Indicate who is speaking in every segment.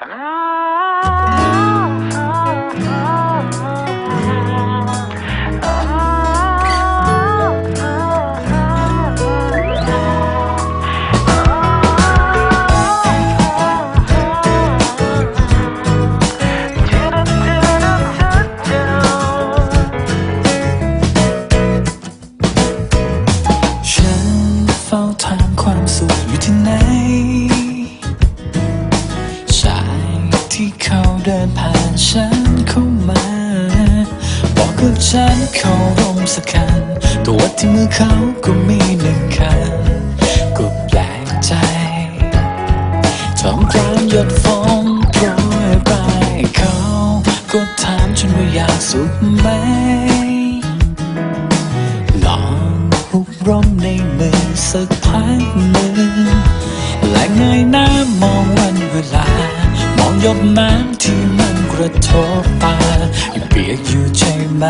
Speaker 1: ฉั เดินผ่านฉันเข้ามา บอกกับฉันเขาร่มสักคันตัวที่มือเขาก็มีหนึ่งคันก็แปลกใจท่ามกลางหยดฝนโปรยปลายเขาก็ถามฉันว่าอยากสุขไหม ลองหุบร่มในมือสักพักหนึ่งและเงยหน้ามองวันเวลา หยดน้ำที่มันกระทบตายังเปียกอยู่ใช่ไหม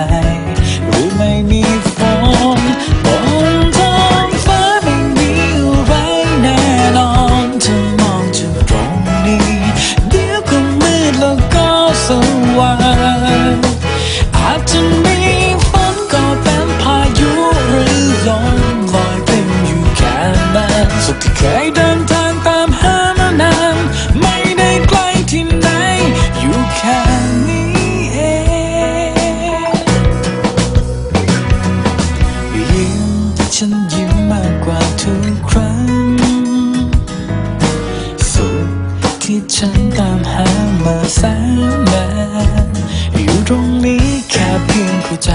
Speaker 1: ตามหามาแสนนานอยู่ตรงนี้แค่เพียงเข้าใจ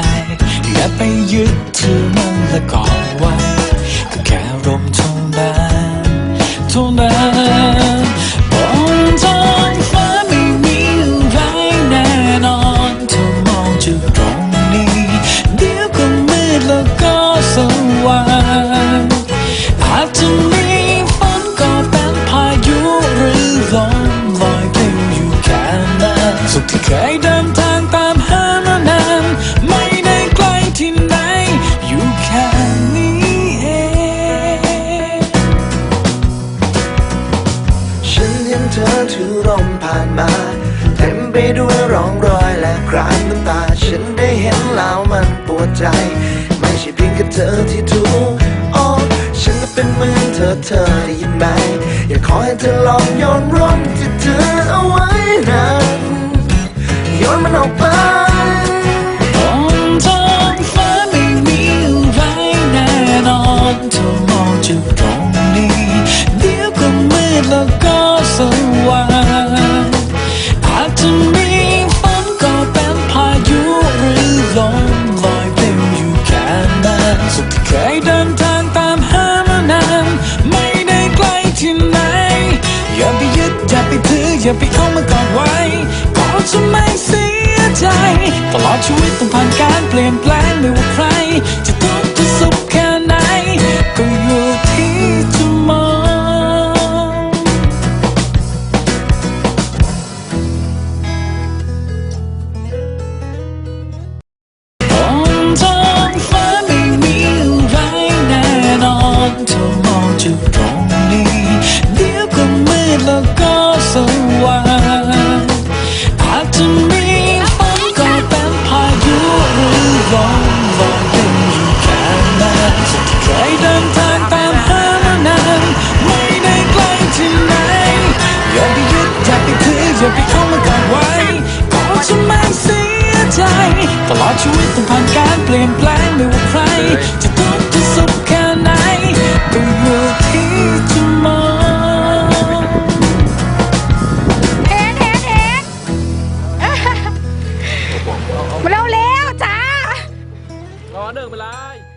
Speaker 1: อย่าไปยึดถือมันและก่อไว้ ก็แค่ลมเท่านั้นเท่านั้นบนท้องฟ้าไม่มีอะไรแน่นอนเธอมองจากตรงนี้ เดี๋ยวก็มืดแล้วก็สว่างอาจจะ เธ
Speaker 2: อถือร่มผ่านมา เต็มไปด้วยร่องรอยและคราบน้ำตา ฉันได้เห็นแล้วมันปวดใจ ไม่ใช่เพียงแค่เธอที่ถูกโอ้ฉันก็เป็นเหมือนเธอเธอได้ยินไหม อยากขอให้เธอลองโยนร่มที่เธอเอาไว้นั้นโยนมันออกไป
Speaker 1: จะมีฝนก็เป็นพายุหรือลมลอยปลิวอยู่แค่นั้นสุขที่เคยเดินทางตามหามานานไม่ได้ไกลที่ไหน อย่าไปยึดอย่าไปถืออย่าไปเอามากอดไว้ก็จะไม่เสียใจ ตลอดชีวิตต้องผ่านการเปลี่ยนแปลงไม่ว่าใคร จะทุกข์จะสุขแค่ สว่างอาจจะมีฝนก็เป็นพายุหรือลมลอยเป็นอยู่แค่นั้นสุดที่เคยเดินทางตามหามานานไม่ได้ไกลที่ไหนอย่าไปยึดอย่าไปถืออย่าไปเข้ามากอดไว้ก็จะไม่เสียใจ ตลอดชีวิตต้องผ่านการเปลี่ยนแปลงไม่ว่าใครจะ ม